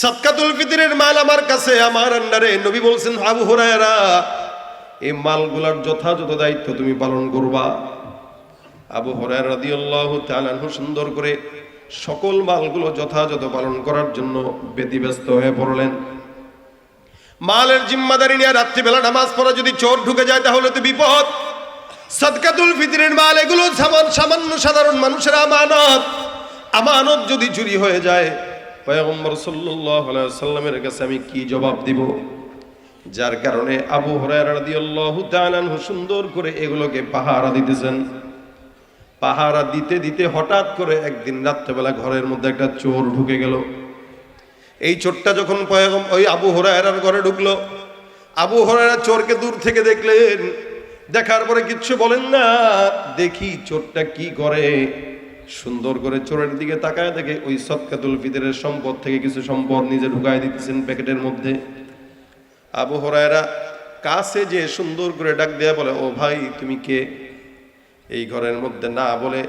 সৎকাতুল ফিতরের মাল আমার কাছে, আমার আন্ডারে। নবী বলছেন, আবু হুরায়রা, এই মালগুলার যথাযথ দায়িত্ব তুমি পালন করবা। আবু রাদিয়াল্লাহু তাআলা আনহু সুন্দর করে সকল মালগুলো যথাযথ পালন করার জন্য ব্যতিব্যস্ত হয়ে পড়লেন। মালের জিম্মাদারি নিয়ে রাত্রিবেলা নামাজ পড়া যদি চোর ঢুকে যায়, তাহলে তো বিপদ। সাদকাতুল ফিতরের মাল, এগুলো সামান সামান্য সাধারণ মানুষের আমানত। আমানত যদি চুরি হয়ে যায় পয়গম্বর আলাইহি সাল্লামের কাছে আমি কি জবাব দিব? যার কারণে আবু হুরায়রা রাদিয়াল্লাহু তাআলা আনহু সুন্দর করে এগুলোকে পাহারা দিতেছেন। পাহারা দিতে দিতে হঠাৎ করে একদিন রাত্রেবেলা ঘরের মধ্যে একটা চোর ঢুকে গেল। এই চোরটা যখন পয়গম ওই আবু হরায়রার ঘরে ঢুকলো। আবু হরায়রা চোরকে দূর থেকে দেখলেন। দেখার পরে কিচ্ছু বলেন না। দেখি চোরটা কি করে। সুন্দর করে চোরের দিকে তাকায় দেখে ওই সৎকাতুল ফিতরের সম্পদ থেকে কিছু সম্পদ নিজে ঢুকায় দিতেছেন প্যাকেটের মধ্যে। আবু হরায়রা কাছে যে সুন্দর করে ডাক দেয়া বলে, ও ভাই, তুমি কে? এই ঘরের মধ্যে না বলে,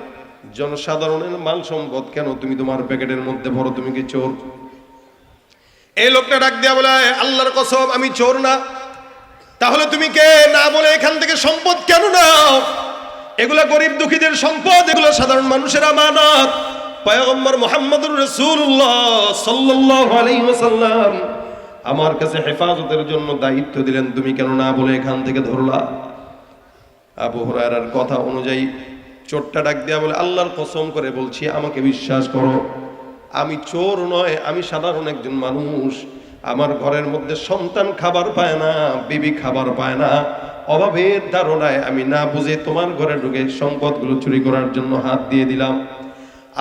জনসাধারণের মাল সম্পদ কেন তুমি তোমার প্যাকেটের মধ্যে ভরো? তুমি কি চোর? এই লোকটা ডাক দেয়া বলে, আল্লাহর কসম, আমি চোর না। তাহলে তুমি কে? না বলে এখান থেকে সম্পদ কেন নাও? এগুলা গরিব দুঃখীদের সম্পদ, এগুলো সাধারণ মানুষের আমানত। পয়গম্বর মোহাম্মদুর রসুল্লাহ সাল্লাল্লাহু আলাইহি ওয়াসাল্লাম আমার কাছে হেফাজতের জন্য দায়িত্ব দিলেন, তুমি কেন না বলে এখান থেকে ধরলা? আবু হুরায়রার কথা অনুযায়ী চোরটা ডাক দিয়া বলে, আল্লাহর কসম করে বলছি, আমাকে বিশ্বাস করো। আমি চোর নয়, আমি সাধারণ একজন মানুষ। আমার ঘরের মধ্যে সন্তান খাবার পায় না, বিবি খাবার পায় না। অভাবের ধারণায় আমি না বুঝে তোমার ঘরে ঢুকে সম্পদগুলো চুরি করার জন্য হাত দিয়ে দিলাম।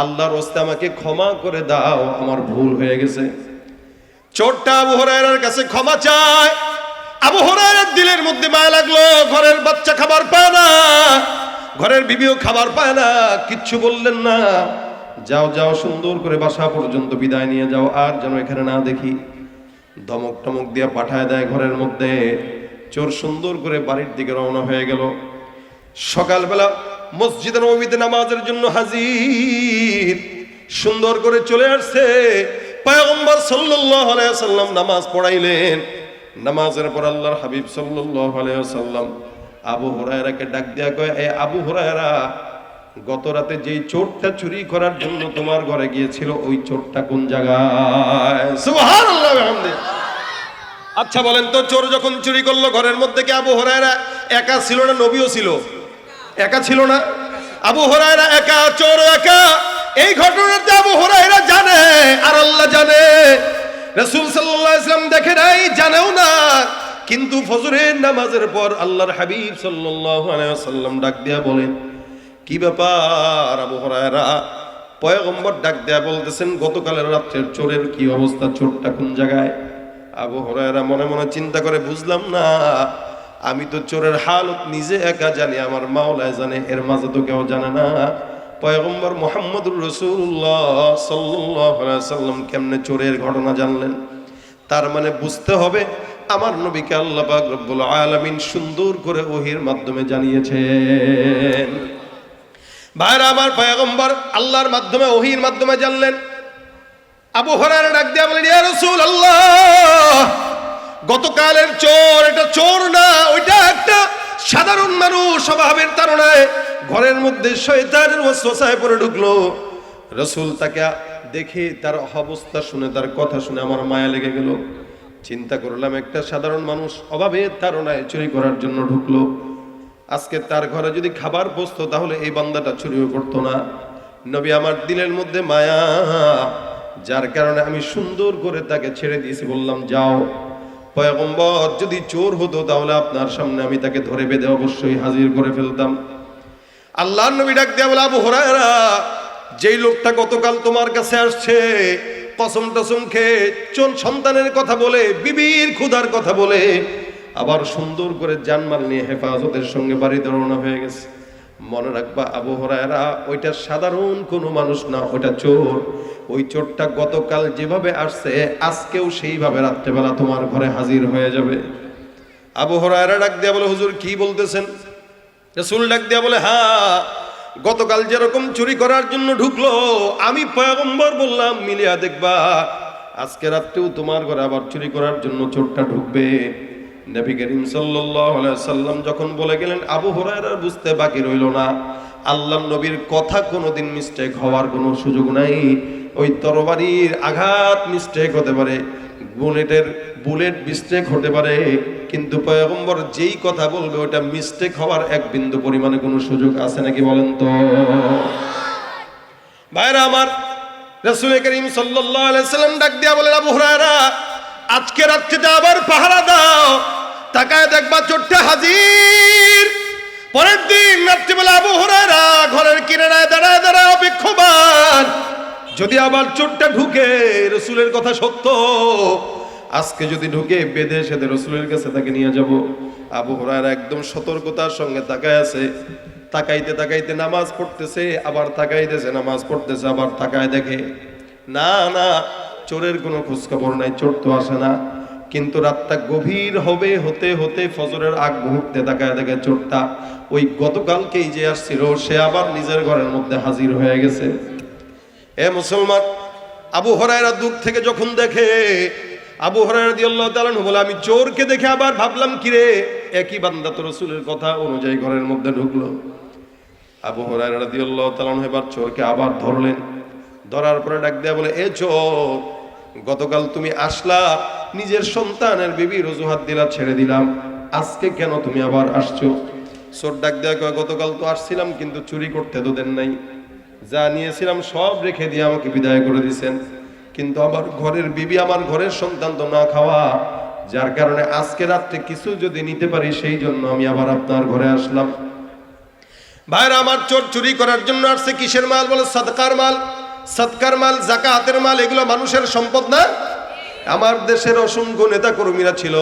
আল্লাহর ওস্তে আমাকে ক্ষমা করে দাও, আমার ভুল হয়ে গেছে। চোরটা আবু হরায়রার কাছে ক্ষমা চায়। আবু হরায়রার দিলের মধ্যে মায়া লাগল, ঘরের বাচ্চা খাবার পায় না, ঘরের বিবিও খাবার পায় না, কিচ্ছু বললেন না। যাও যাও, সুন্দর করে বাসা পর্যন্ত বিদায় নিয়ে যাও, আর যেন এখানে না দেখি। ধমক টমক দিয়ে পাঠায় দেয় ঘরের মধ্যে। চোর সুন্দর করে বাড়ির দিকে রওনা হয়ে গেল। সকালবেলা মসজিদের নবীতে নামাজের জন্য হাজির। সুন্দর করে চলে আসছে। পয়গম্বর সাল্লাল্লাহু আলাইহি সাল্লাম নামাজ পড়াইলেন। নামাজের পর আল্লাহর হাবিব সাল্লাল্লাহু আলাইহি সাল্লাম আবু হুরায়রাকে ডাক দিয়া কয়, এ আবু হুরায়রা, গত রাতে যেই চোরটা চুরি করার জন্য তোমার ঘরে গিয়েছিল, ওই চোরটা কোন জায়গায়? সুবহানাল্লাহ, বিহামদিহি। আচ্ছা বলেন তো, চোর যখন চুরি করল ঘরের মধ্যে কি আবু হরায়রা একা ছিল না, নবীও ছিল? একা ছিল না? আবু হরায়রা একা, চোর একা। এই ঘটনাতে আবু হরায়রা জানে আর আল্লাহ জানে। রাসূল সাল্লাল্লাহু আলাইহি ওয়াসাল্লাম দেখে নাই, জানেও না। কিন্তু ফজরের নামাজের পর আল্লাহর হাবিব ওয়াসাল্লাম ডাক দিয়া বলেন, কি ব্যাপার আবু হরায়রা? পয়গম্বর ডাক দেয়া বলতেছেন, গতকালের রাত্রের চোরের কি অবস্থা? চোরটা কোন জায়গায়? আবু হরায়রা মনে মনে চিন্তা করে, বুঝলাম না, আমি তো চোরের হালত নিজে একা জানি, আমার মাওলায় জানে, এর মাঝে তো কেউ জানে না। পয়গম্বর মোহাম্মদুর রসুল্লাহ সাল্লাম কেমনে চোরের ঘটনা জানলেন? তার মানে বুঝতে হবে, আমার নবীকে আল্লাহ রব্বুল আলামিন সুন্দর করে ওহির মাধ্যমে জানিয়েছেন। ভাইরা, আমার পয়গম্বর আল্লাহর মাধ্যমে, ওহির মাধ্যমে জানলেন আবু হরার ডাক দিয়া বলেন, ইয়া রাসূল আল্লাহ গতকালের চোর, এটা চোর না, ওইটা একটা সাধারণ মানুষ, স্বভাবের তারণায় ঘরের মধ্যে শয়তানের ওয়াসওয়াসায় পড়ে ঢুকলো। রসুল তাকে দেখে তার অবস্থা শুনে, তার কথা শুনে আমার মায়া লেগে গেল। চিন্তা করলাম, একটা সাধারণ মানুষ অভাবের তারণায় চুরি করার জন্য ঢুকলো। আজকে তার ঘরে যদি খাবার বসতো, তাহলে এই বান্দাটা চুরিও করতো না। নবী আমার দিলের মধ্যে মায়া। যার কারণে আমি সুন্দর করে তাকে ছেড়ে দিয়েছি, বললাম, যাও। পয়গম্বর যদি চোর হতো, তাহলে আপনার সামনে আমি তাকে ধরে বেঁধে অবশ্যই হাজির করে ফেলতাম। আল্লাহ নবী ডাক দেয়া বলে, আবু হরায়রা, যেই লোকটা গতকাল তোমার কাছে আসছে, কসম টসম খেয়ে চোর সন্তানের কথা বলে, বিবির ক্ষুধার কথা বলে, আবার সুন্দর করে জানমাল নিয়ে হেফাজতের সঙ্গে বাড়িতে রওনা হয়ে গেছে। মনে রাখবা, আবু হরায়রা ওইটা সাধারণ কোনো মানুষ না, ওইটা চোর। ওই চোরটা গতকাল যেভাবে আসছে, আজকেও সেইভাবে রাত্রেবেলা তোমার ঘরে হাজির হয়ে যাবে। আবু হরায়রা ডাক দেয়া বলে, হুজুর, কি বলতেছেন? রসুল ডাক দেয়া বলে হ্যাঁ গতকাল যেরকম চুরি করার জন্য ঢুকলো, আমি পয়গম্বর বললাম, মিলিয়া দেখবা, আজকে রাত্রেও তোমার ঘরে আবার চুরি করার জন্য চোরটা ঢুকবে। নবী করিম সাল্লাম যখন বলে গেলেন, আবু হুরায়রা বুঝতে বাকি রইল না। আল্লাহ নবীর কথা কোনোদিন মিস্টেক হওয়ার কোনো সুযোগ নাই। ওই তরবারির আঘাত মিস্টেক হতে পারে বুলেটের বুলেট মিস্টেক হতে পারে, কিন্তু পয়গম্বর যেই কথা বলবে ওটা মিস্টেক হওয়ার এক বিন্দু পরিমাণে কোনো সুযোগ আছে নাকি বলেন তো? ভাইরা আমার, রসুল করিম আলাইহি সাল্লাম ডাক দিয়া বলেন, আবু হুরায়রা আজকে রাত্রিতে আবার পাহারা দাও। তাকায় দেখবা চোরটা হাজির। পরের দিন রাত্রিবেলা আবু হুরায়রা ঘরের কিনারায় দাঁড়ায় দাঁড়ায় অপেক্ষমান। যদি আবার চোরটা ঢুকে, রসুলের কথা সত্য। আজকে যদি ঢুকে, বেঁধে সেদের রসুলের কাছে তাকে নিয়ে যাব। আবু হুরায়রা একদম সতর্কতার সঙ্গে তাকায় আছে। তাকাইতে তাকাইতে নামাজ পড়তেছে, আবার তাকাইতেছে, নামাজ পড়তেছে, আবার তাকায় দেখে। না না চোরের কোনো খোঁজখবর নাই, চোর তো আসে না। কিন্তু রাতটা গভীর হবে, হতে হতে ফজরের আগ মুহূর্তে তাকায় দেখে চোরটা ওই গতকালকেই যে আসছিল, সে আবার নিজের ঘরের মধ্যে হাজির হয়ে গেছে। এ মুসলমান, আবু হরায়রা দূর থেকে যখন দেখে, আবু তালানু বলে, আমি চোরকে দেখে আবার ভাবলাম কিরে একই বান্দা তো রসুলের কথা অনুযায়ী ঘরের মধ্যে ঢুকলো। আবু আনহু এবার চোরকে আবার ধরলেন। ধরার পরে ডাক দেয়া বলে, এ চোর গতকাল তুমি আসলা, নিজের সন্তানের বিবির অজুহাত দিলা, ছেড়ে দিলাম। আজকে কেন তুমি আবার আসছো? চোর ডাক দেয়া কয়, গতকাল তো আসছিলাম, কিন্তু চুরি করতে তো দেন নাই। যা নিয়েছিলাম সব রেখে দিয়ে আমাকে বিদায় করে দিছেন। কিন্তু আবার ঘরের বিবি আমার ঘরের সন্তান তো না খাওয়া, যার কারণে আজকে রাত্রে কিছু যদি নিতে পারি, সেই জন্য আমি আবার আপনার ঘরে আসলাম। ভাইরা, আমার চোর চুরি করার জন্য আসছে, কিসের মাল? বলে, সদকার মাল। সৎকার মাল, জাকাতের মাল, এগুলো মানুষের সম্পদ না? আমার দেশের অসংখ্য নেতা কর্মীরা ছিল,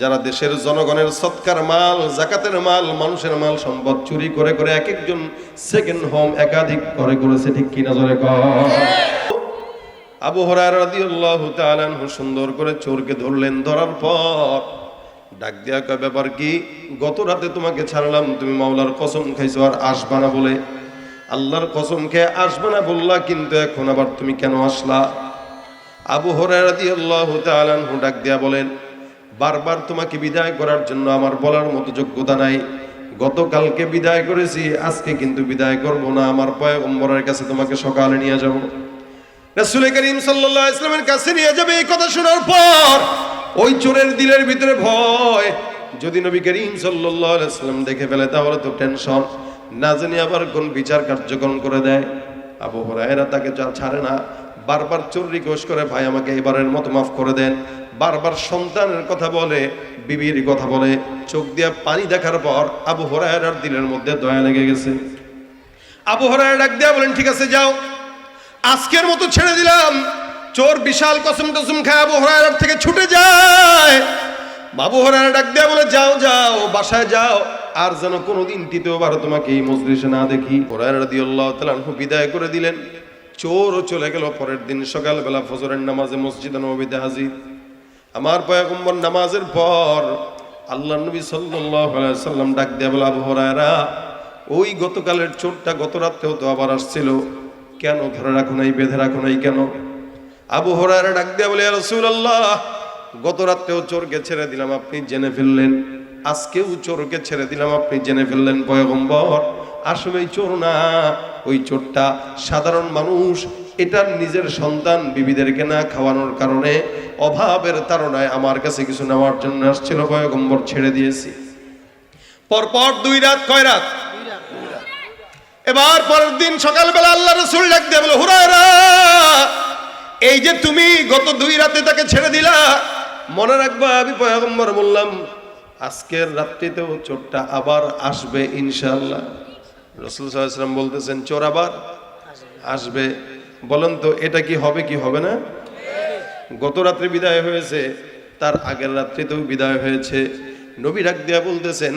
যারা দেশের জনগণের সৎকার মাল, জাকাতের মাল, মানুষের মাল সম্পদ চুরি করে করে এক একজন সেকেন্ড হোম একাধিক করে করেছে, ঠিক কিনা জোরে কর আবু হরার রাদিয়াল্লাহু সুন্দর করে চোরকে ধরলেন, ধরার পর ডাক দেওয়া ব্যাপার কি? গত রাতে তোমাকে ছাড়লাম, তুমি মাওলার কসম খাইছো আর আসবা না বলে। আল্লাহর কসম খেয়ে আসবে না বললা, কিন্তু এখন আবার তুমি কেন আসলা? আবু হরার রাদিয়াল্লাহু তাআলা আনহু ডাক দেয়া বলেন, বারবার তোমাকে বিদায় করার জন্য আমার বলার মতো যোগ্যতা নাই। গতকালকে বিদায় করেছি, আজকে কিন্তু বিদায় করব না। আমার পয়গম্বরের কাছে তোমাকে সকালে নিয়ে যাব। রাসূল করিম সাল্লাল্লাহু আলাইহি ইসলামের কাছে নিয়ে যাবে এই কথা শোনার পর, ওই চোরের দিলের ভিতরে ভয়। যদি নবী করিম সাল্লাল্লাহু আলাইহি সাল্লাম দেখে ফেলে, তাহলে তো টেনশন না জানি আবার কোন বিচার কার্যক্রম করে দেয়। আবু হুরায়রা তাকে ছাড়ে না, বারবার চোর রিকোয়েস্ট করে, ভাই, আমাকে এবারের মতো মাফ করে দেন। বারবার সন্তানের কথা বলে, বিবির কথা বলে, চোখ দিয়ে পানি দেখার পর আবু হরায়রার দিলের মধ্যে দয়া লেগে গেছে। আবু হরায়রা ডাক দেয়া বলেন, ঠিক আছে, যাও। আজকের মতো ছেড়ে দিলাম। চোর বিশাল কসম টসম খায়, আবু হরায়রার থেকে ছুটে যায়। বাবু হরায়রা ডাক দেয়া বলে, যাও যাও, বাসায় যাও। আর যেন কোনোদিন তৃতীয়বার তোমাকে এই মজলিসে না দেখি। রাদিয়াল্লাহু তাআলা বিদায় করে দিলেন। চোরও চলে গেল পরের দিন সকালবেলা ফজরের নামাজে মসজিদে নবীতে হাজির। আমার পয়গম্বর নামাজের পর আল্লাহ নবী সাল্লাম ডাক দেয়া বলে, আবু হরায়রা, ওই গতকালের চোরটা গত রাত্রেও তো আবার আসছিল। কেন ধরে রাখো নাই, বেঁধে রাখো নাই কেন? আবু হরায়রা ডাক দেয়া বলে রাসূলুল্লাহ গত রাত্রেও চোরকে ছেড়ে দিলাম, আপনি জেনে ফেললেন। আজকেও চোরকে ছেড়ে দিলাম আপনি জেনে ফেললেন পয়গম্বর। আসলে চোর না ওই চোরটা সাধারণ মানুষ। এটার নিজের সন্তান বিবিদেরকে না খাওয়ানোর কারণে অভাবের তাড়নায় আমার কাছে কিছু নেওয়ার জন্য আসছিল পয়গম্বর ছেড়ে দিয়েছি। পরপর দুই রাত কয় রাত। এবার পরের দিন সকালবেলা আল্লাহ রসুল ডাক দিয়ে বলে হুরায়রা এই যে তুমি গত দুই রাতে তাকে ছেড়ে দিলা মনে রাখবা আমি পয়গম্বর বললাম আজকের রাত্রিতেও চোরটা আবার আসবে ইনশাল্লাহ রসুল সাল্লাম বলতেছেন, চোর আবার আসবে। বলেন তো, এটা কি হবে কি হবে না? গত রাত্রে বিদায় হয়েছে, তার আগের রাত্রিতেও বিদায় হয়েছে। নবী ডাক দিয়া বলতেছেন,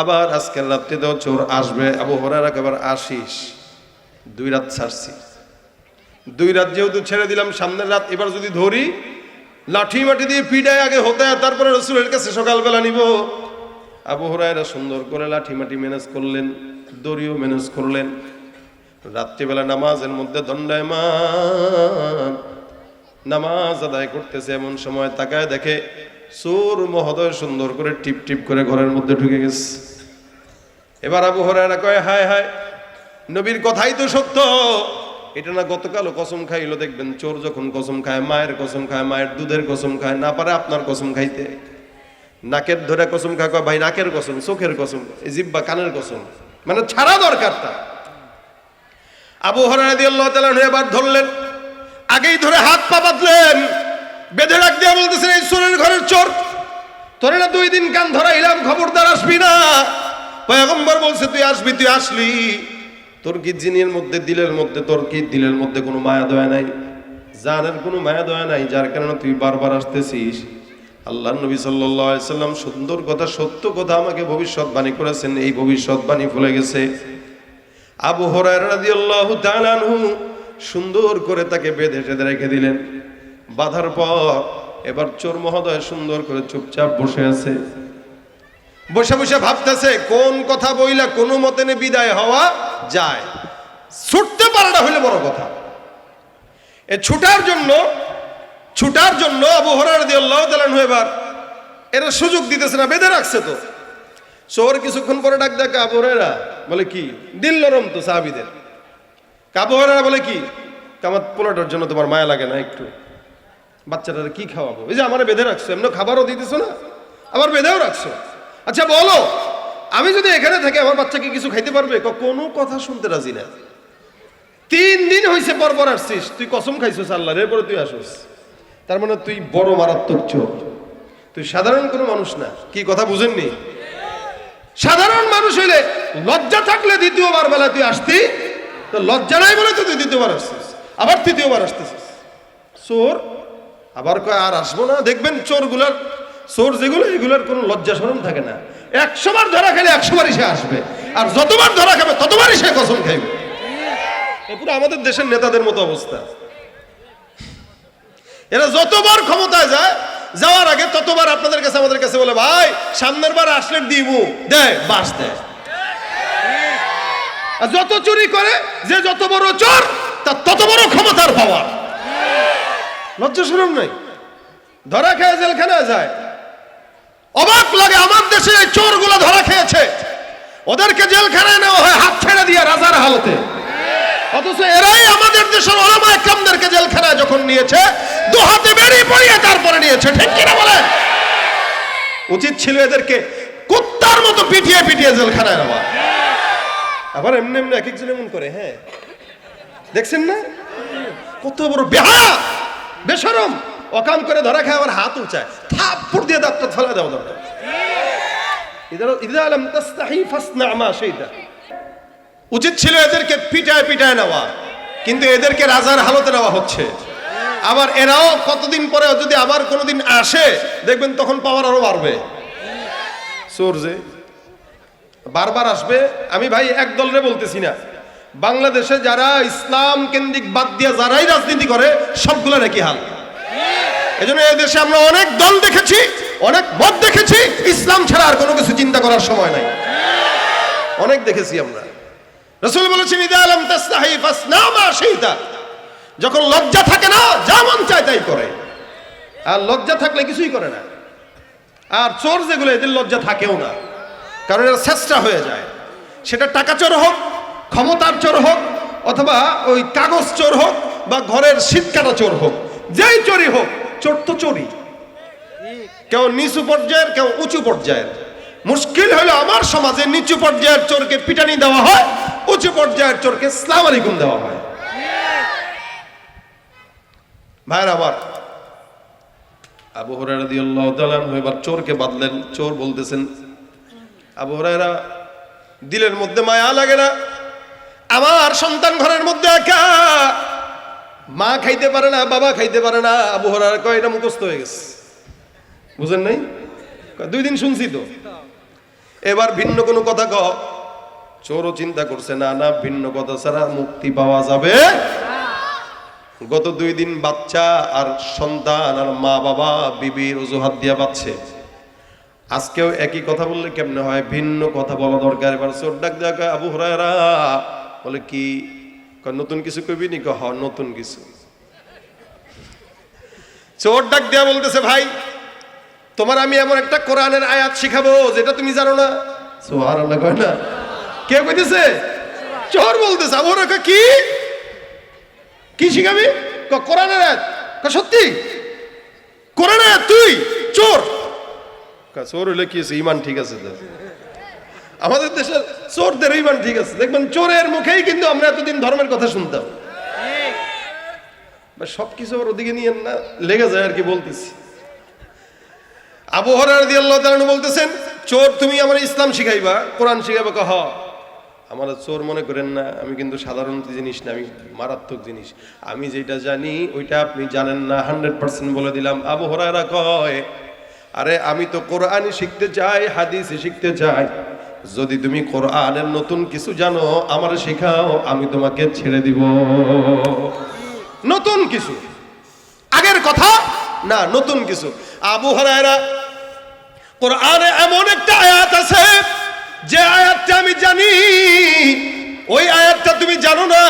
আবার আজকের রাত্রিতেও চোর আসবে। আবু হরার একেবারে আসিস দুই রাত ছাড়ছি। দুই রাত যেহেতু ছেড়ে দিলাম, সামনের রাত এবার যদি ধরি লাঠি মাটি দিয়ে পিডায় আগে হতে তারপরে রসুলের কাছে সকালবেলা নিব। আবু হরায়রা সুন্দর করে লাঠি মাটি ম্যানেজ করলেন, দড়িও ম্যানেজ করলেন। রাত্রিবেলা নামাজের মধ্যে দণ্ডায়মান, নামাজ আদায় করতেছে এমন সময় তাকায় দেখে চোর মহোদয় সুন্দর করে টিপ টিপ করে ঘরের মধ্যে ঢুকে গেছে। এবার আবু হরায়রা কয়, হায় হায়, নবীর কথাই তো সত্য। এটা না গতকালও কসম খাইলো, দেখবেন চোর যখন কসম খায়, মায়ের কসম খায়, মায়ের দুধের কসম খায়, না পারে আপনার কসম খাইতে। নাকের ধরে কসম খায় ভাই, নাকের কসম, চোখের কসম জিব্বা কানের কসম মানে ছাড়া আবু হরারা দিয়ে আল্লাহ তালা এবার ধরলেন, আগেই ধরে হাত পা বাঁধলেন, বেঁধে রাখ দিয়ে বলতেছেন, এই ঘরের চোর, তোরে না দুই দিন কান ধরাইলাম, খবরদার আসবি না? পয়গম্বর বলছে, তুই আসবি, তুই আসলি। তোর কি জিনের মধ্যে, দিলের মধ্যে, তোর কি দিলের মধ্যে কোনো মায়া দয়া নাই? জানের কোনো মায়া দয়া নাই, যার কারণে তুই বারবার আসতেছিস। আল্লাহ নবী সাল্লাম সুন্দর কথা, সত্য কথা আমাকে ভবিষ্যৎবাণী করেছেন, এই ভবিষ্যৎবাণী ভুলে গেছে। আবু আনহু সুন্দর করে তাকে বেঁধে টেঁধে রেখে দিলেন। বাঁধার পর এবার চোর মহোদয় সুন্দর করে চুপচাপ বসে আছে। বসে বসে ভাবতেছে, কোন কথা বইলা কোনো মতেনে বিদায় হওয়া যায়। ছুটতে পারাটা হইলে বড় কথা। এ ছুটার জন্য ছুটার জন্য আবু হরার দিয়ে আল্লাহ তালান এবার এরা সুযোগ দিতেছে না, বেঁধে রাখছে তো। চোর কিছুক্ষণ পরে ডাক দেয় আবু বলে কি? দিল নরম তো সাহাবিদের। কাবুহরেরা বলে কি? কামাত পোলাটার জন্য তোমার মায়া লাগে না একটু। বাচ্চাটার কি খাওয়াবো? এই যে আমার বেঁধে রাখছো, এমনি খাবারও দিতেছো না? আবার বেঁধেও রাখছো? আচ্ছা বলো আমি যদি এখানে থাকি, আমার বাচ্চাকে কিছু খাইতে পারবে? কোনো কথা শুনতে রাজি না। তিন দিন হয়েছে পর পর আসছিস। তুই কসম খাইছিস আল্লাহ এরপরে তুই আসিস। তার মানে তুই বড় মারাত্মক চোর। তুই সাধারণ কোনো মানুষ না। কি কথা বুঝেননি? সাধারণ মানুষ হইলে লজ্জা থাকলে দ্বিতীয়বার বেলা তুই আসতি। তো লজ্জা নাই বলে তুই দ্বিতীয়বার আসছিস। আবার তৃতীয়বার আসতেছিস। চোর? আবার কয়, আর আসব না? দেখবেন চোরগুলার চোর যেগুলো, এগুলোর কোনো লজ্জা সরম থাকে না। একশো বার ধরা খেলে একশো বারই সে আসবে। আর যতবার ধরা খাবে, ততবারই সে কসম খাইবে। আমাদের দেশের নেতাদের মতো অবস্থা। এরা যতবার ক্ষমতায় যায়, যাওয়ার আগে ততবার আপনাদের কাছে, আমাদের কাছে বলে, ভাই, সামনের বার আসলে দিবু। দেয় বাস দেয় আর যত চুরি করে, যে যত বড় চোর, তার তত বড় ক্ষমতার পাওয়ার। লজ্জা শরম নাই। ধরা খেয়ে জেলখানায় যায়। অবাক লাগে, আমার দেশে এই চোরগুলো ধরা খেয়েছে। ওদেরকে জেলখানায় নেওয়া হয়, হাত ছেড়ে দিয়ে রাজার হালতে। অথচ এরাই আমাদের দেশের ওলামা একরামদেরকে জেলখানায় যখন নিয়েছে, দু হাতে বেরিয়ে পড়িয়ে তারপরে নিয়েছে, ঠিক কিনা বলে উচিত ছিল এদেরকে কুত্তার মতো পিটিয়ে পিটিয়ে জেলখানায় নেওয়া। আবার এমনি এমনি এক একজন এমন করে হ্যাঁ। দেখছেন না? কত বড় বেহা বেশরম। অকাম করে ধরা খায়, আবার হাত উঁচায়। থাপ্পড় দিয়ে দাঁতটা ফেলা দেওয়া দরকার। উচিত ছিল এদেরকে পিটায় পিটায় নেওয়া, কিন্তু এদেরকে রাজার হালতে নেওয়া হচ্ছে। আবার এরাও কতদিন পরে যদি আবার কোনোদিন আসে, দেখবেন তখন পাওয়ার আরও বাড়বে। চোর যে, বারবার আসবে, আমি ভাই এক দলরে বলতেছি না। বাংলাদেশে যারা ইসলাম কেন্দ্রিক বাদ দিয়ে যারাই রাজনীতি করে, সবগুলো নাকি হাল। এজন্য দেশে আমরা অনেক দল দেখেছি, অনেক মত দেখেছি, ইসলাম ছাড়া আর কোনো কিছু চিন্তা করার সময় নাই। অনেক দেখেছি আমরা। রসুল বলেছেন, ইদা আলম তাস্তাহি ফাসনা মা শিইতা। যখন লজ্জা থাকে না, যা মন চায় তাই করে। আর লজ্জা থাকলে কিছুই করে না। আর চোর যেগুলো, এদের লজ্জা থাকেও না। কারণ এরা চেষ্টা হয়ে যায়। সেটা টাকা চোর হোক, ক্ষমতার চোর হোক, অথবা ওই কাগজ চোর হোক বা ঘরের শীতকাটা চোর হোক। যেই চোরই হোক, চোর তো চোরই। কেউ নিচু পর্যায়ের, কেউ উঁচু পর্যায়ের। মুশকিল হলো আমার সমাজে নিচু পর্যায়ের চোরকে পিটানি দেওয়া হয়, উঁচু পর্যায়ের চোরকে ইসলাম আলাইকুম দেওয়া হয়। ভাইয়ের আবার আবু হরাইরা রাদিয়াল্লাহু তাআলা আনহু এবার চোরকে বাদলেন চোর বলতেছেন, আবু হরাইরা দিলের মধ্যে মায়া লাগে না, আমার সন্তান ঘরের মধ্যে একা মা খাইতে পারে না বাবা খাইতে পারে না। আবু হরাইরা কয় এটা মুখস্থ হয়ে গেছে। বুঝেন নাই? দুই দিন শুনছি তো। এবার ভিন্ন কোনো কথা কহ চোরও চিন্তা করছে না না ভিন্ন কথা ছাড়া মুক্তি পাওয়া যাবে। গত দুই দিন বাচ্চা আর সন্তান আর মা বাবা বিবির অজুহাত দিয়া পাচ্ছে আজকেও একই কথা বললে কেমনে হয়? ভিন্ন কথা বলা দরকার। এবার চোর ডাক কয়, আবু হরায়রা বলে কি নতুন কিছু কবি নি? হ নতুন কিছু। চোর ডাক দেয়া বলতেছে, ভাই, তোমার আমি এমন একটা কোরআনের আয়াত শিখাবো, যেটা তুমি জানো না। সোহার আল্লাহ কয় না। কে কইতেছে? চোর বলতেছে। হুরায়রা কি? কি শিখাবি? কোরআনের আয়াত। সত্যি? কোরআনের আয়াত তুই? চোর? চোর হইলে কি হয়েছে ইমান ঠিক আছে তো। আমাদের দেশের চোরদের ইমান ঠিক আছে। দেখবেন চোরের মুখেই কিন্তু আমরা এতদিন ধর্মের কথা শুনতাম। বা সবকিছু ওর ওদিকে নিয়ে না লেগে যায় আর কি বলতেছি। আবু হরার দিয়ে আল্লাহ তাআলা বলতেছেন চোর তুমি আমার ইসলাম শিখাইবা কোরআন শিখাইবা কহ। আমার চোর মনে করেন না আমি কিন্তু সাধারণ জিনিস না আমি মারাত্মক জিনিস। আমি যেটা জানি ওইটা আপনি জানেন না হান্ড্রেড পার্সেন্ট বলে দিলাম। আবু হরারা কয় আরে আমি তো কোরআনই শিখতে চাই হাদিসে শিখতে চাই। যদি তুমি কোরআনের নতুন কিছু জানো, আমার শেখাও, আমি তোমাকে ছেড়ে দিব। নতুন কিছু। আগের কথা? না, নতুন কিছু। আবু হরায়রা, কোরআনে এমন একটা আয়াত আছে, যে আয়াতটা আমি জানি। ওই আয়াতটা তুমি জানো না,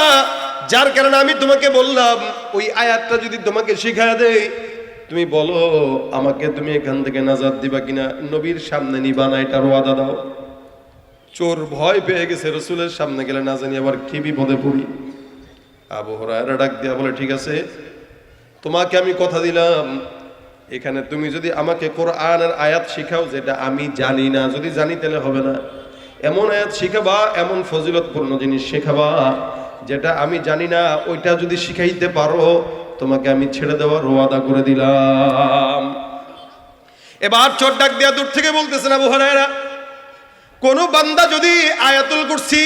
যার কারণে আমি তোমাকে বললাম, ওই আয়াতটা যদি তোমাকে শিখায় দেই, তুমি বলো, আমাকে তুমি এখান থেকে নাজাদ দিবা কিনা? নবীর সামনে নিবা না, এটার ওয়াদা দাও। চোর ভয় পেয়ে গেছে, রসুলের সামনে গেলে না জানি আবার কি বিপদে পড়ি। আবু হরায়রা ডাক দিয়া বলে, ঠিক আছে, তোমাকে আমি কথা দিলাম। এখানে তুমি যদি আমাকে কোরআনের আয়াত শিখাও, যেটা আমি জানি না, যদি জানি তাহলে হবে না। এমন আয়াত শিখাবা, এমন ফজিলতপূর্ণ জিনিস শেখাবা, যেটা আমি জানি না, ওইটা যদি শিখাইতে পারো, তোমাকে আমি ছেড়ে দেওয়ার ওয়াদা করে দিলাম। এবার চোর ডাক দেয়া দূর থেকে বলতেছেন আবু হরায়রা কোন বান্দা যদি আয়াতুল কুরসি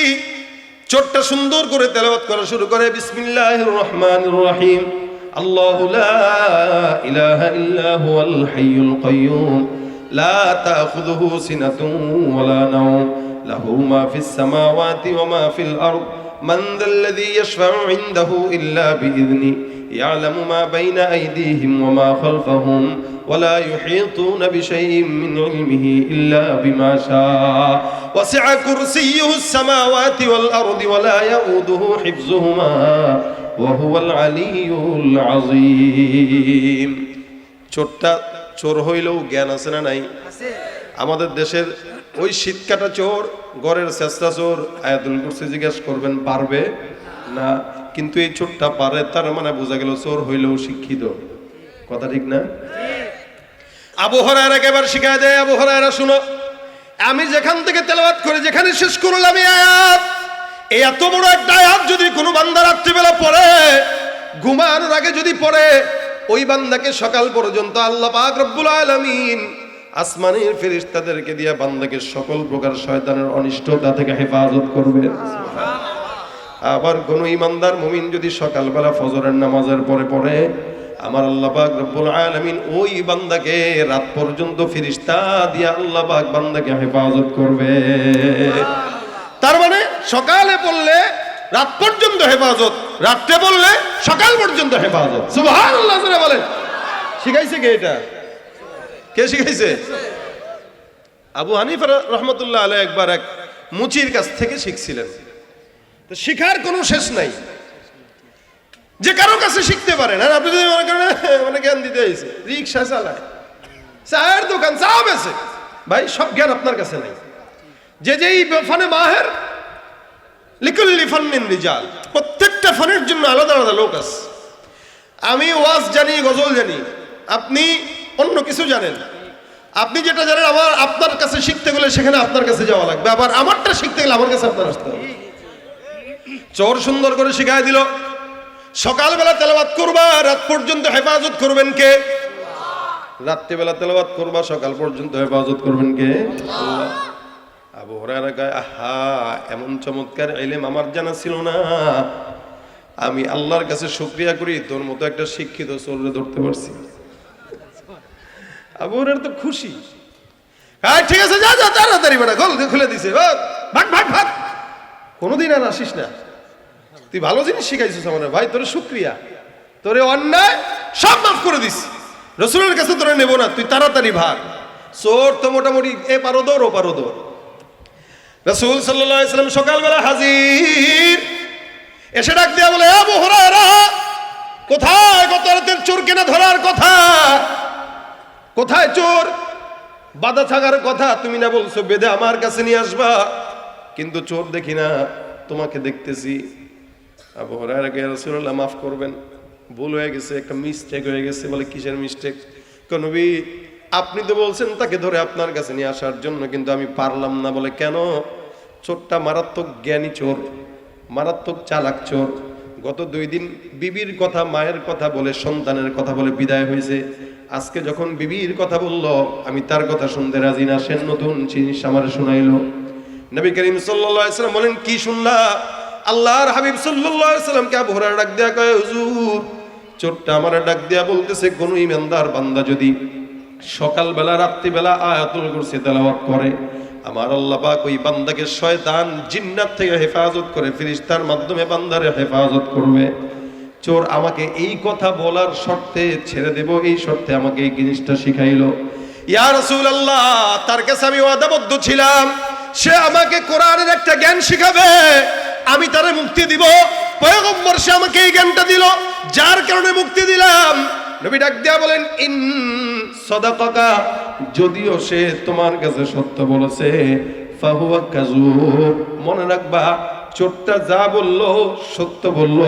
চোটটা সুন্দর করে তেলাওয়াত করা শুরু করে, বিসমিল্লাহির রহমানির রহিম, আল্লাহ লা ইলাহা ইল্লা হুয়াল হাইয়ুল কাইয়ুম, লা তাখুযুহু সিনাতুন ওয়ালা নাওম, লাহু মা ফিস সামাওয়াতি ওয়া মা ফিল আরদ من ذا الذي يشفع عنده إلا بإذنه يعلم ما بين أيديهم وما خلفهم ولا يحيطون بشيء من علمه إلا بما شاء وسع كرسيه السماوات والأرض ولا يؤده حفظهما وهو العلي العظيم চোরটা চোর হইলেও জ্ঞান আছে না নাই আমাদের দেশের ওই শীতকাটা চোর গড়ের চেষ্টা চোর আয়াতুল কুরসি জিজ্ঞেস করবেন, পারবে না? কিন্তু এই চোরটা পারে, তার মানে বোঝা গেল চোর হইলেও শিক্ষিত। কথা ঠিক না? আবু হরায়রা এবার শিখায় দেয়, আবু হরায়রা, শুনো। আমি যেখান থেকে তেলাওয়াত করে, যেখানে শেষ করলাম এই আয়াত, এই এত বড় একটা আয়াত যদি কোনো বান্দা রাত্রিবেলা পড়ে, ঘুমানোর আগে যদি পড়ে, ওই বান্দাকে সকাল পর্যন্ত আল্লাহ পাক রব্বুল আলামিন আসমানের ফেরিস্তাদেরকে দিয়া বান্দাকে সকল প্রকার শয়তানের অনিষ্টতা থেকে হেফাজত করবে। আবার কোন ইমানদার মুমিন যদি সকালবেলা ফজরের নামাজের পরে পড়ে, আমার আল্লাহ পাক রব্বুল আলামিন ওই বান্দাকে রাত পর্যন্ত ফিরিস্তা দিয়া আল্লাহ পাক বান্দাকে হেফাজত করবে। তার মানে সকালে পড়লে রাত পর্যন্ত হেফাজত, রাত্রে বললে সকাল পর্যন্ত হেফাজত। জোরে বলেন। শিখাইছে কে এটা? কে শিখাইছে? আবু হানিফা রহমতুল্লাহ আলাই একবার এক মুচির কাছ থেকে শিখছিলেন। তো শিখার কোনো শেষ নাই। যে কারও কাছে শিখতে পারেন আর আপনি যদি মনে "হ্যাঁ, মানে জ্ঞান দিতে হয়েছে রিক্সা চালায় চায়ের দোকান চা বেছে ভাই সব জ্ঞান আপনার কাছে নাই। যে যেই ফানে মাহের লিকুল্লি ফান্নিন রিজাল প্রত্যেকটা ফানের জন্য আলাদা আলাদা লোক আছে। আমি ওয়াজ জানি গজল জানি। আপনি অন্য কিছু জানেন। আপনি যেটা জানেন, আমার আপনার কাছে শিখতে গেলে সেখানে আপনার কাছে যাওয়া লাগবে। আবার আমারটা শিখতে গেলে আমার কাছে আপনার আসতে হবে। চোর সুন্দর করে শিখাই দিল। সকালবেলা তেলাবাত করবা, রাত পর্যন্ত হেফাজত করবেন কে? রাত্রিবেলা তেলাবাত করবা, সকাল পর্যন্ত হেফাজত করবেন কে। আবু আহা, এমন চমৎকার এলেম আমার জানা ছিল না। আমি আল্লাহর কাছে শুক্রিয়া করি, তোর মতো একটা শিক্ষিত চোররে ধরতে পারছি। আবু হরায়রা তো খুশি। হ্যাঁ ঠিক আছে, যা যা, তাড়াতাড়ি বেটা, খোল, খুলে দিছে ভাগ ভাগ ভাগ। কোনোদিন আর আসিস না। তুই ভালো জিনিস শিখাইছিস আমার ভাই, তোর শুক্রিয়া। তোরে অন্যায় সব মাফ করে দিস। রসুলের কাছে তোরে নেব না, তুই তাড়াতাড়ি ভাগ। চোর তো মোটামুটি এ পারো দৌড়, ও পারো দৌড়। রসুল সাল্লাম সকালবেলা হাজির। এসে ডাক দিয়া বলে কোথায়? গত রাতের চোর কেনা ধরার কথা? কোথায় চোর? বাধা থাকার কথা তুমি না বলছো বেদে আমার কাছে নিয়ে আসবা। কিন্তু চোর দেখি না, তোমাকে দেখতেছি। রাসূলুল্লাহ, মাফ করবেন। ভুল হয়ে গেছে, একটা মিস্টেক হয়ে গেছে বলে কিসের মিস্টেক নবী, আপনি তো বলছেন তাকে ধরে আপনার কাছে নিয়ে আসার জন্য, কিন্তু আমি পারলাম না বলে। কেন? চোরটা মারাত্মক জ্ঞানী চোর, মারাত্মক চালাক চোর। গত দুই দিন বিবির কথা, মায়ের কথা বলে, সন্তানের কথা বলে বিদায় হয়েছে। আজকে যখন বিবির কথা বলল, আমি তার কথা শুনতে রাজি না, সে নতুন জিনিস আমার শোনাইলো। নবী করিম সাল্লাম বলেন, কি শুনলা? আল্লাহর হাবিব সাল্লামকে আবু হুরায়রা ডাক দেয়া কয়, হুজুর, চোরটা আমার ডাক দেয়া বলতেছে, কোন ইমানদার বান্দা যদি সকালবেলা, রাত্রিবেলা আয়াতুল কুরসি তেলাওয়াত করে, আমার আল্লাহ পাক ওই বান্দাকে শয়তান জিন্নাত থেকে হেফাজত করে, ফেরেশতার মাধ্যমে বান্দারে হেফাজত করবে। চোর আমাকে এই কথা বলার শর্তে ছেড়ে দেব, এই শর্তে আমাকে এই জিনিসটা শিখাইলো। ইয়া রাসূলুল্লাহ, তার কাছে আমি ওয়াদাবদ্ধ ছিলাম। সে আমাকে কোরআনের একটা জ্ঞান শিখাবে, আমি তারে মুক্তি দিব। পয়গম্বর সে আমাকে এই জ্ঞানটা দিল, যার কারণে মুক্তি দিলাম। নবী ডাক দিয়া বলেন, ইন সদাকাকা যদিও সে তোমার কাছে সত্য বলেছে, ফাহুয়া কাজুব মনে রাখবা চোরটা যা বলল সত্য বলল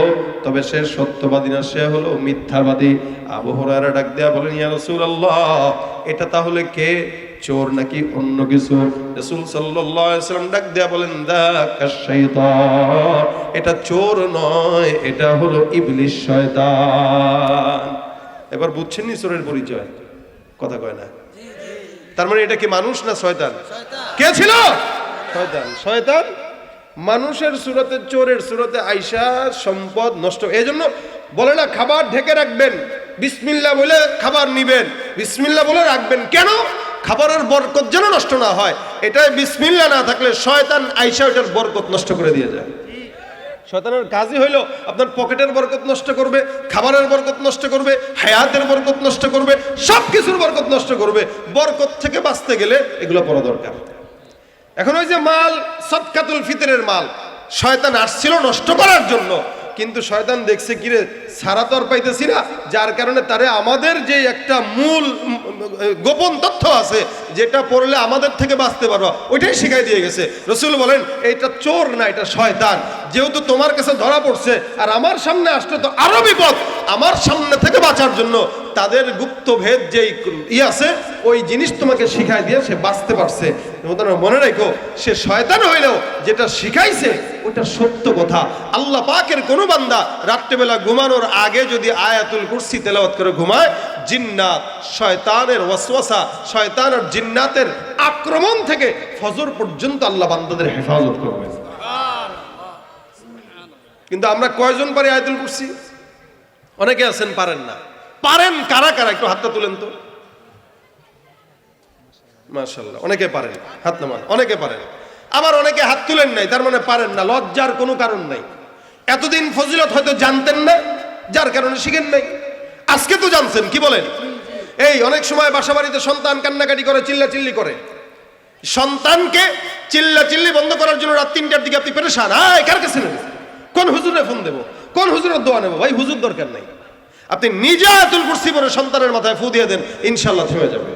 তবে সে সত্যবাদী না সে হলো মিথ্যাবাদী। আবু হুরায়রা ডাক দেয়া বলেন ইয়া রাসূলুল্লাহ এটা তাহলে কে? চোর নাকি অন্য কিছু? রাসূল সাল্লাম ডাক দেয়া বলেন এটা চোর নয় এটা হলো ইবলিশ শয়তান। এবার বুঝছেন নি চোরের পরিচয়? কথা কয় না। তার মানে এটা কি মানুষ না শয়তান। কে ছিল? শয়তান। শয়তান? মানুষের সুরতে চোরের সুরতে আইসা সম্পদ নষ্ট। এই জন্য বলে না, খাবার ঢেকে রাখবেন। বিসমিল্লা বলে খাবার নিবেন। বিসমিল্লা বলে রাখবেন। কেন? খাবারের বরকত যেন নষ্ট না হয়। এটাই বিসমিল্লা না থাকলে শয়তান আইসা ওটার বরকত নষ্ট করে দিয়ে যায়। শয়তানের কাজই হইল আপনার পকেটের বরকত নষ্ট করবে, খাবারের বরকত নষ্ট করবে, হায়াতের বরকত নষ্ট করবে সব কিছুর বরকত নষ্ট করবে। বরকত থেকে বাঁচতে গেলে এগুলো পড়া দরকার। এখন ওই যে মাল সৎকাতুল ফিতরের মাল, শয়তান আসছিল নষ্ট করার জন্য। কিন্তু শয়তান দেখছে, কিরে, সারা তো আর পাইতেছি না। যার কারণে তারে আমাদের যে একটা মূল, গোপন তথ্য আছে, যেটা পড়লে আমাদের থেকে বাঁচতে পারবা ওইটাই শিখাই দিয়ে গেছে। রসুল বলেন এটা চোর না, এটা শয়তান। যেহেতু তোমার কাছে ধরা পড়ছে, আর আমার সামনে আসলে তো আরও বিপদ। আমার সামনে থেকে বাঁচার জন্য তাদের গুপ্ত ভেদ যেই ই আছে, ওই জিনিস তোমাকে শিখাই দিয়ে সে বাঁচতে পারছে। মনে রেখো, সে শয়তান হইলেও যেটা শিখাইছে ওটা সত্য কথা। আল্লাহ পাকের কোনো বান্দা রাত্রেবেলা ঘুমানোর আগে যদি আয়াতুল কুরসি তেলাওয়াত করে ঘুমায়, জিন্নাত, শয়তানের ওয়াসওয়াসা শয়তানের জিন্নাতের আক্রমণ থেকে ফজর পর্যন্ত আল্লাহ বান্দাদের হেফাজত করবে। কিন্তু আমরা কয়জন পারি আয়াতুল কুরসি? অনেকে আছেন, পারেন না। পারেন কারা কারা? একটু হাতটা তুলেন তো। মাশাল্লাহ অনেকে পারেন, হাত নামান, অনেকে পারেন। আবার অনেকে হাত তুলেন নাই, তার মানে পারেন না, লজ্জার কোনো কারণ নাই। এতদিন ফজিলত হয়তো জানতেন না, যার কারণে শিখেন নাই। আজকে তো জানছেন, কি বলেন? এই অনেক সময় বাসা বাড়িতে সন্তান কান্নাকাটি করে চিল্লা চিল্লি করে। সন্তানকে চিল্লা চিল্লি বন্ধ করার জন্য রাত তিনটার দিকে আপনি পেরেশান। আয়, কার কাছে নেব কোন হুজুরে ফোন দেবো? কোন হুজুরের দোয়া নেব? ভাই, হুজুর দরকার নাই। আপনি নিজে আয়াতুল কুরসি পরে সন্তানের মাথায় ফু দিয়ে দেন ইনশাল্লাহ থেমে যাবে।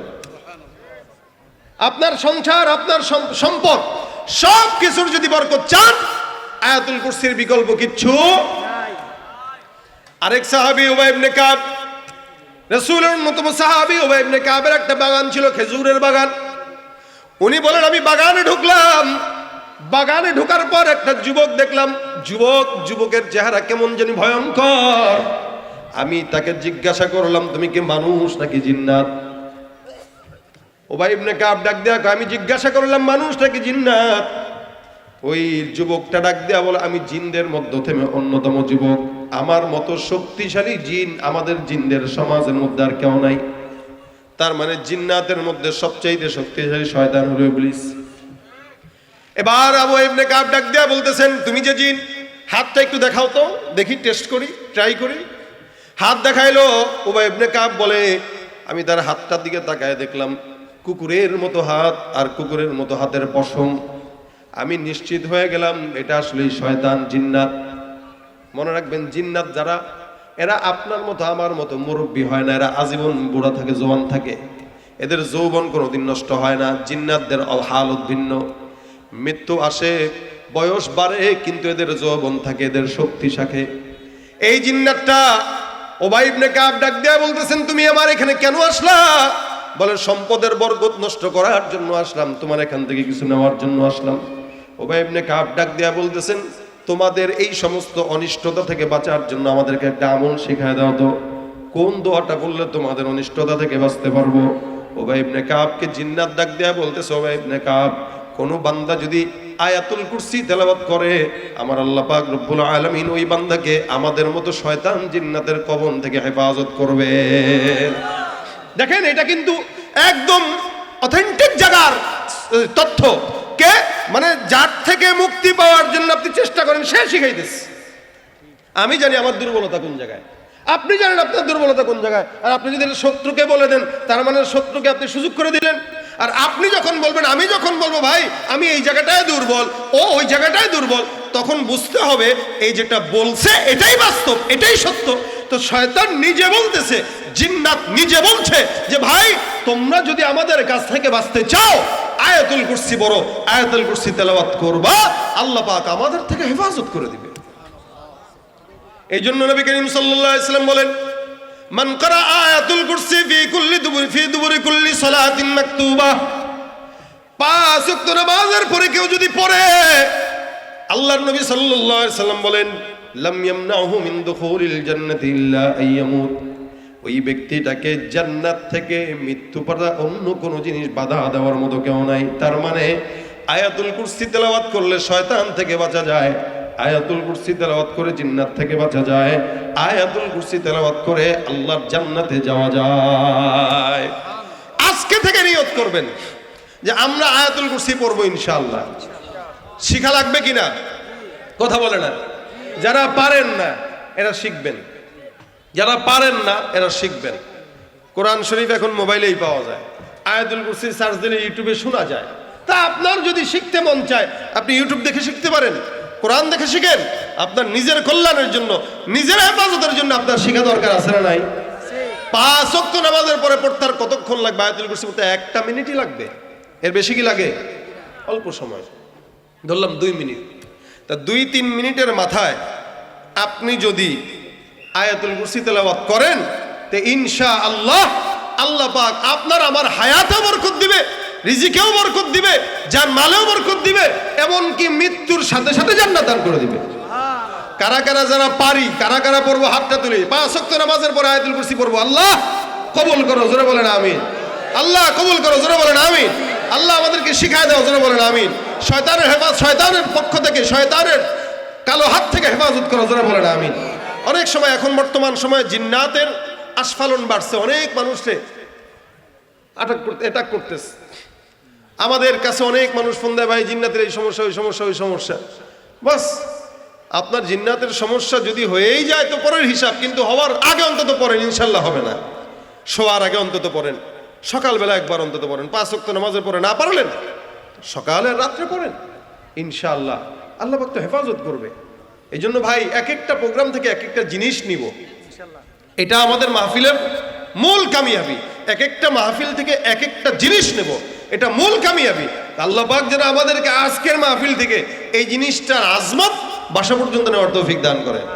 আপনার সংসার, আপনার সম্পদ সব কিছুর যদি বরকত চান, আয়াতুল কুরসির বিকল্প কিচ্ছু আরেক সাহাবি উবাই ইবনে কাব, রাসূলের অন্যতম সাহাবি উবাই ইবনে কাবের একটা বাগান ছিল, খেজুরের বাগান। উনি বলেন, আমি বাগানে ঢুকলাম। বাগানে ঢোকার পর একটা যুবক দেখলাম, যুবক, যুবকের চেহারা কেমন জানি ভয়ঙ্কর। আমি তাকে জিজ্ঞাসা করলাম, তুমি কি মানুষ নাকি জিন্নাত? ওবাই ইবনে কাব ডাক দেয়া আমি জিজ্ঞাসা করলাম, মানুষ নাকি জিন্নাত? ওই যুবকটা ডাক দেয়া বলে, আমি জিনদের মধ্য থেকে অন্যতম যুবক। আমার মতো শক্তিশালী জিন আমাদের জিনদের সমাজের মধ্যে আর কেউ নাই। তার মানে জিন্নাতের মধ্যে সবচাইতে শক্তিশালী শয়তান হলো ইবলিস। এবার আবু ইবনে কাব ডাক দেয়া বলতেছেন, তুমি যে জিন, হাতটা একটু দেখাও তো, দেখি, টেস্ট করি, ট্রাই করি। হাত দেখাইলো, উবাই ইবনে কাব বলে, আমি তার হাতটার দিকে তাকায় দেখলাম, কুকুরের মতো হাত আর কুকুরের মতো হাতের পশম। আমি নিশ্চিত হয়ে গেলাম, এটা আসলে শয়তান, জিন্নাত। মনে রাখবেন, জিন্নাত যারা, এরা আপনার মতো, আমার মতো মুরব্বী হয় না, এরা আজীবন বুড়া থাকে, জোয়ান থাকে। এদের যৌবন কোনোদিন নষ্ট হয় না, জিন্নাতদের হালত ভিন্ন মৃত্যু আসে, বয়স বাড়ে, কিন্তু এদের যৌবন থাকে, এদের শক্তি থাকে এই জিন্নাতটা ওবাই ইবনে কাব ডাক দেয়া বলতেছেন, তুমি আমার এখানে কেন আসলা? বলে, সম্পদের বরকত নষ্ট করার জন্য আসলাম, তোমার এখান থেকে কিছু নেওয়ার জন্য আসলাম। ওবাই ইবনে কাব ডাক দেয়া বলতেছেন, তোমাদের এই সমস্ত অনিষ্টতা থেকে বাঁচার জন্য আমাদেরকে একটা আমল শেখায় দাও তো। কোন দোয়াটা বললে তোমাদের অনিষ্টতা থেকে বাঁচতে পারব? ওবাই ইবনে কাবকে জিন্নাত ডাক দেয়া বলতেছে, ওবাই ইবনে কাব, কোনো বান্দা যদি আয়াতুল কুরসি তেলাওয়াত করে। আমার আল্লাহ পাক রব্বুল আলামিন ওই বান্দাকে আমাদের মতো শয়তান জিন্নাতের কবন থেকে হেফাজত করবে। দেখেন, এটা কিন্তু একদম অথেন্টিক জায়গার তথ্য। কে? মানে যার থেকে মুক্তি পাওয়ার জন্য আপনি চেষ্টা করেন, সে শিখাইতেছে। আমি জানি আমার দুর্বলতা কোন জায়গায়। আপনি জানেন আপনার দুর্বলতা কোন জায়গায়। আর আপনি যদি শত্রুকে বলে দেন, তার মানে শত্রুকে আপনি সুযোগ করে দিলেন। আর আপনি যখন বলবেন, আমি যখন বলব, ভাই, আমি এই জায়গাটায় দুর্বল, ও ওই জায়গাটায় দুর্বল, তখন বুঝতে হবে এই যেটা বলছে, এটাই বাস্তব, এটাই সত্য। তো শয়তান নিজে বলতেছে, জিন্নাত নিজে বলছে যে, ভাই, তোমরা যদি আমাদের কাছ থেকে বাঁচতে চাও, আয়াতুল কুরসি বড় আয়াতুল কুরসি তেলাওয়াত করবা, আল্লাহ পাক আমাদের থেকে হেফাজত করে দিবে। এই জন্য নবী করিম সাল্লাল্লাহু আলাইহি বলেন মান করা আয়াতুল কুরসি ফি কুল্লি দুবুরি, ফি দুবুরি কুল্লি সালাতিন মাকতুবা। পাঁচ ওয়াক্ত নামাজের পরে কেউ যদি পড়ে, আল্লাহর নবী সাল্লাল্লাহু আলাইহি সাল্লাম বলেন, লাম ইয়ামনাহু মিন দুখুলিল জান্নাতি ইল্লা আইয়ামুত ওই ব্যক্তিটাকে জান্নাত থেকে মৃত্যু পাতা অন্য কোনো জিনিস বাধা দেওয়ার মতো কেউ নাই। তার মানে আয়াতুল কুরসি তেলাওয়াত করলে শয়তান থেকে বাঁচা যায়। আয়াতুল কুরসি তেলাওয়াত করে জিন্নাত থেকে বাঁচা যায়। আয়াতুল কুরসি তেলাওয়াত করে আল্লাহর জান্নাতে যাওয়া যায়। আজকে থেকে নিয়ত করবেন যে আমরা আয়াতুল কুরসি পড়ব ইনশাআল্লাহ। শিখা লাগবে কিনা? কথা বলে না। যারা পারেন না, এরা শিখবেন। যারা পারেন না, এরা শিখবেন। কোরআন শরীফ এখন মোবাইলেই পাওয়া যায়। আয়াতুল কুরসি সার্চ দিলে ইউটিউবে শোনা যায়। তা আপনার যদি শিখতে মন চায়, আপনি ইউটিউব দেখে শিখতে পারেন। কোরআন দেখে শিখেন, আপনার নিজের কল্যাণের জন্য, নিজের হেফাজতের জন্য আপনার শিখা দরকার আছে না নাই? পাঁচ ওয়াক্ত নামাজের পরে পড়তে আর কতক্ষণ লাগবে? আয়াতুল কুরসি পড়তে একটা মিনিটই লাগবে। এর বেশি কি লাগে? অল্প সময়। ধরলাম দুই মিনিট। তা দুই তিন মিনিটের মাথায় আপনি যদি আয়াতুল কুরসি তেলাওয়াত করেন, তে ইনশা আল্লাহ আল্লাহ পাক আপনার আমার হায়াতেও বরকত দিবে। রিজিকেও বরকত দিবে যার মালেও বরকত দিবে এমনকি মৃত্যুর সাথে সাথে জান্নাত দান করে দিবে। কারা কারা যারা পারি কারা কারা পড়ব হাতটা তুলি। পাঁচ শক্ত নামাজের পরে আয়াতুল কুরসি পড়ব। আল্লাহ কবুল করো জোরে বলেন আমিন। আল্লাহ কবুল করো জোরে বলেন আমিন। আল্লাহ আমাদেরকে শিখায় দাও জোরে বলেন আমিন। শয়তানের হেফাজ শয়তানের পক্ষ থেকে শয়তানের কালো হাত থেকে হেফাজত করো জোরে বলেন আমিন। অনেক সময় এখন বর্তমান সময়ে জিন্নাতের আস্ফালন বাড়ছে। অনেক মানুষে আটক করতে অ্যাটাক করতেছে। আমাদের কাছে অনেক মানুষ ফোন দেয়, ভাই, জিন্নাতের এই সমস্যা, ওই সমস্যা ওই সমস্যা। বাস, আপনার জিন্নাতের সমস্যা যদি হয়েই যায় তো পরের হিসাব, কিন্তু হওয়ার আগে অন্তত পড়েন, ইনশাল্লাহ হবে না। শোয়ার আগে অন্তত পড়েন, সকালবেলা একবার অন্তত পড়েন, পাঁচ ওয়াক্ত নামাজের পরে না পারলেন, সকালে রাত্রে পড়েন ইনশাআল্লাহ আল্লাহ পাক তো হেফাজত করবে। এই জন্য ভাই, এক একটা প্রোগ্রাম থেকে এক একটা জিনিস নিব। এটা আমাদের মাহফিলের মূল কামিয়াবি। এক একটা মাহফিল থেকে এক একটা জিনিস নেব। এটা মূল কামিয়াবি। আল্লাহ পাক যেন আমাদেরকে আজকের মাহফিল থেকে এই জিনিসটার আজমত বাসা পর্যন্ত নেওয়ার তৌফিক দান করেন।